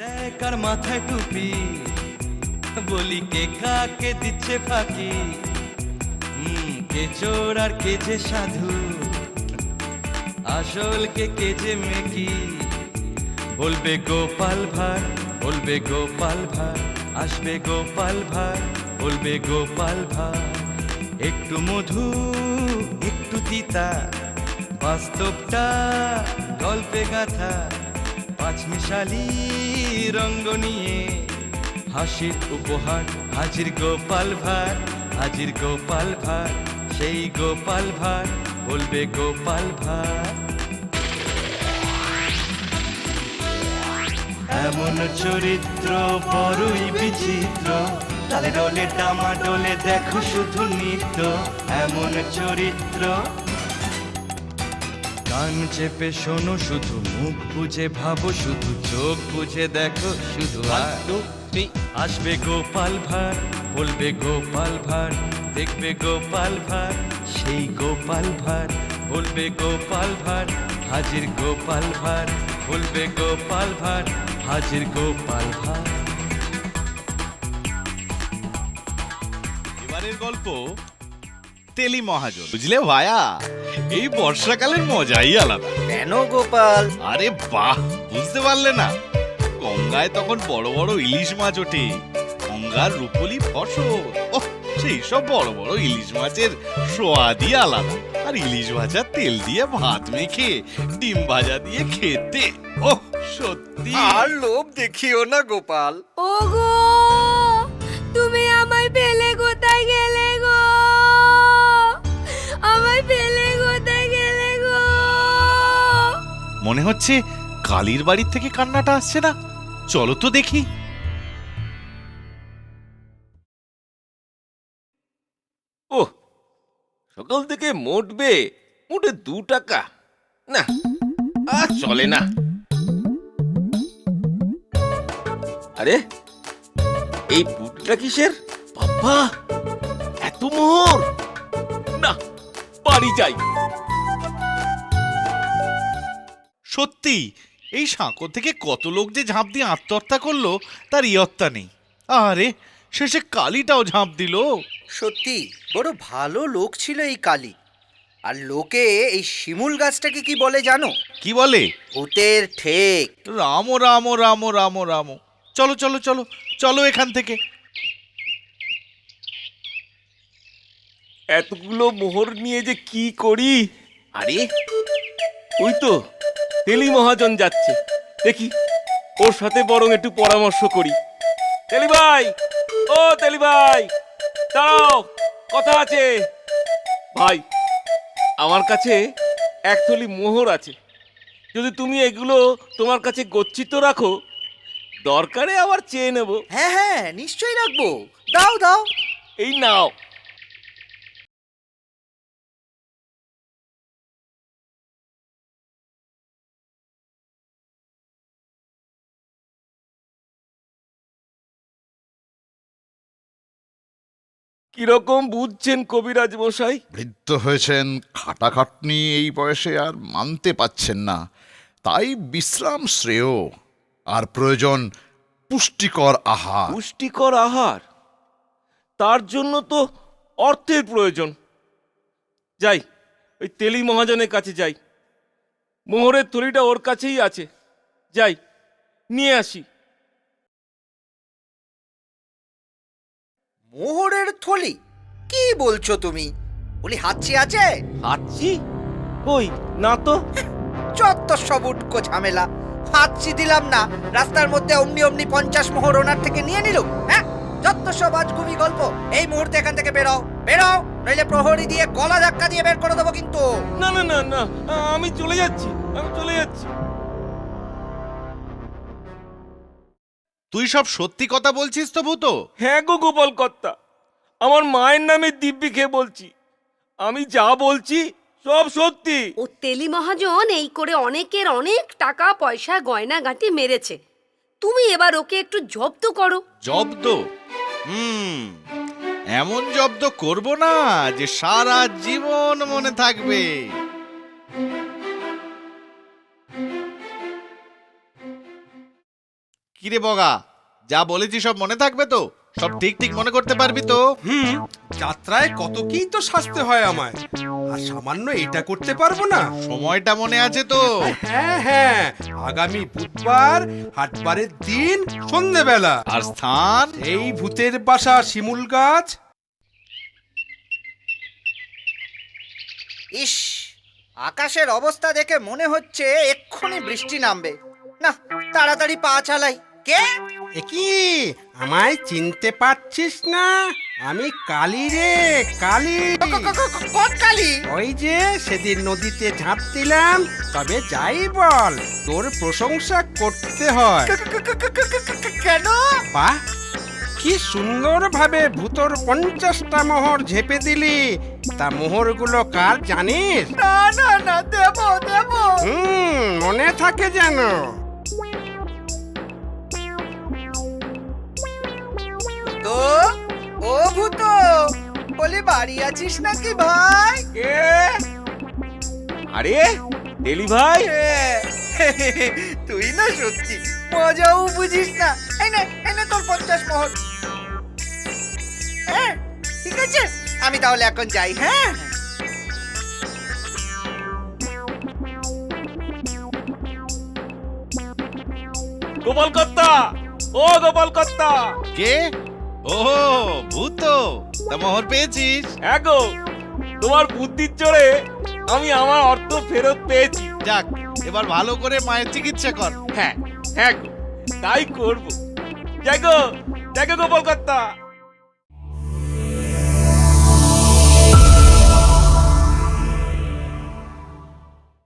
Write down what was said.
দেখ আর মাথায় টুপি বলি কে কাকে দিচ্ছে ফাঁকি কে চোর আর কে যে সাধু আসল কে কে যে মেকি বলবে গোপাল ভাঁড় বলবে গোপাল ভাঁড় আসবে গোপাল ভাঁড় বলবে গোপাল ভাঁড় একটু মধু, একটু তিতা। বাস্তবটা গল্পে গাথা। পাঁচমিশালি রঙ্গ নিয়ে হাসির উপহার। হাজির গোপাল ভাঁড়, হাজির গোপাল ভাঁড়, সেই গোপাল ভাঁড় বলবে গোপাল ভাঁড়। এমন চরিত্র, বড়ই বিচিত্র। তালে ডোলে, ডামা ডোলে দেখো শুধু নৃত্য। এমন চরিত্র কান চেপে শোনো শুধু মুখ বুঝে ভাবো শুধু চোখ বুঝে দেখো শুধু আর আসবে গোপাল ভাঁড় বলবে গোপাল ভাঁড় দেখবে গোপাল ভাঁড় সেই গোপাল ভাঁড় বলবে গোপাল ভাঁড় হাজির গোপাল ভাঁড় বলবে গোপাল ভাঁড় হাজির গোপাল ভাঁড়। এবারের গল্প তেলি মহাজন বুঝলে ভায়া? এই বর্ষাকালের মজাই আলাদা। কেন গোপাল? আরে বাহ বুঝতে পারলে না। গঙ্গায় তখন বড় বড় ইলিশ মাছ ওঠে। গঙ্গার রূপলি ফসল। ওহ সেই সব বড় বড় ইলিশ মাছের সোয়াদই আলাদা। আর ইলিশ ভাজা তেল দিয়ে ভাত মেখে ডিম ভাজা দিয়ে খেতে। ওহ সত্যি। আর লোভ দেখিও না গোপাল। ওগো মনে হচ্ছে কালীর বাড়ির থেকে কান্নাটা আসছে না। চলো তো দেখি। ও সকাল থেকে মোটবে, মোটে দু টাকা। না, আর চলে না। আরে, এই বুটটা কিসের? বাবা, এত মোহর। না, বাড়ি যাই। সত্যি এই সাঁকো থেকে কত লোক যে ঝাঁপ দিয়ে আত্মহত্যা করল তার ইয়ত্তা নেই। আরে শেষে কালীটাও ঝাঁপ দিল। সত্যি বড় ভালো লোক ছিল এই কালী। আর লোকে এই শিমুল গাছটাকে কি বলে জানো? কি বলে? ভূতের ঠেক। রাম রাম রাম রাম রাম। চলো চলো চলো চলো এখান থেকে। এতগুলো মোহর নিয়ে যে কি করি? আরে ওই তো তেলি মহাজন যাচ্ছে। দেখি ওর সাথে বরং একটু পরামর্শ করি। তেলি ভাই ও তেলি ভাই দাঁড়াও কথা আছে। ভাই আমার কাছে এক থলি মোহর আছে। যদি তুমি এগুলো তোমার কাছে গচ্ছিত রাখো দরকারে আবার চেয়ে নেব। হ্যাঁ হ্যাঁ নিশ্চয়ই রাখব। দাও দাও। এই নাও। কীরকম বুঝছেন কবিরাজ মশাই? বৃদ্ধ হয়েছেন খাটাখাটনি এই বয়সে আর মানতে পাচ্ছেন না। তাই বিশ্রাম শ্রেয়। আর প্রয়োজন পুষ্টিকর আহার। পুষ্টিকর আহার? তার জন্য তো অর্থের প্রয়োজন। যাই ওই তেলি মহাজনের কাছে যাই। মোহরের থলিটা ওর কাছেই আছে। যাই নিয়ে আসি। মোহরের থলি? কি বলছো তুমি? বলি হাঁচি আছে? আছি কই? না তো। যত সব উটকো ঝামেলা। হাঁচি দিলাম না। রাস্তার মধ্যে অমনি অমনি পঞ্চাশ মোহর ওনার থেকে নিয়ে নিল হ্যাঁ? যত সব আজ ঘুমি গল্প। এই মুহূর্তে এখান থেকে বেরো। বেরো! নইলে প্রহরী দিয়ে গলা ধাক্কা দিয়ে বের করে দেবো কিন্তু। না না না না। আমি চলে যাচ্ছি। আমি চলে যাচ্ছি। তুই সব সত্যি কথা বলছিস তো ভূত? হ্যাঁ গো গোপাল কর্তা আমার মায়ের নামে দিব্যি খেয়ে বলছি। আমি যা বলছি সব সত্যি। ও তেলি মহাজন এই করে অনেকের অনেক টাকা পয়সা গয়না গাঁটি মেরেছে। তুমি এবার ওকে একটু জব্দ করো। জব্দ? হুম এমন জব্দ করব না যে সারা জীবন মনে থাকবে। কিরে বগা যা বলেছি সব মনে থাকবে তো? সব ঠিক ঠিক মনে করতে পারবি তো? হুম যাত্রায় কত কি তো সাজতে হয় আমায়। আর সামান্য এটা করতে পারব না। সময়টা মনে আছে তো। হ্যাঁ হ্যাঁ আগামী বুধবার হাটবারের দিন সন্ধেবেলা। আর স্থান? এই ভূতের বাসা শিমুল গাছ। ইস আকাশের অবস্থা দেখে মনে হচ্ছে এক্ষুনি বৃষ্টি নামবে। না তাড়াতাড়ি পা চালাই। কে কি আমায় চিনতে পারছিস না আমি কালী রে কালী কোন কালি ওই যে সেদিন নদীতে ঝাঁপ দিলাম তবে যাই বল তোর প্রশংসা করতে হয় কেন বাহ কি সুন্দরভাবে ভূতর পঞ্চাশটা মোহর ঝেপে দিলি তা মোহরগুলো কার জানিস না না না দেব দেব হুম মনে থাকে যেন তো ও ভূত বলি বাড়ি আছিস নাকি ভাই? কে? আরে ভাই? তুই না সত্যি মজাও বুঝিস না। এই নে এই নে তোর পঞ্চাশ মোহর হ্যাঁ ঠিক আছে আমি তাহলে এখন যাই হ্যাঁ? গোপাল কর্তা ও গোপাল কর্তা কে? ও ভূত তা মোহর পেয়েছিস? এগো তোমার বুদ্ধির জোরে আমি আমার অর্থ ফেরত পেয়েছি। যাক এবার ভালো করে মায়ের চিকিৎসা কর। হ্যাঁ হ্যাঁ গো তাই করব। দেখো দেখো গোপাল কর্তা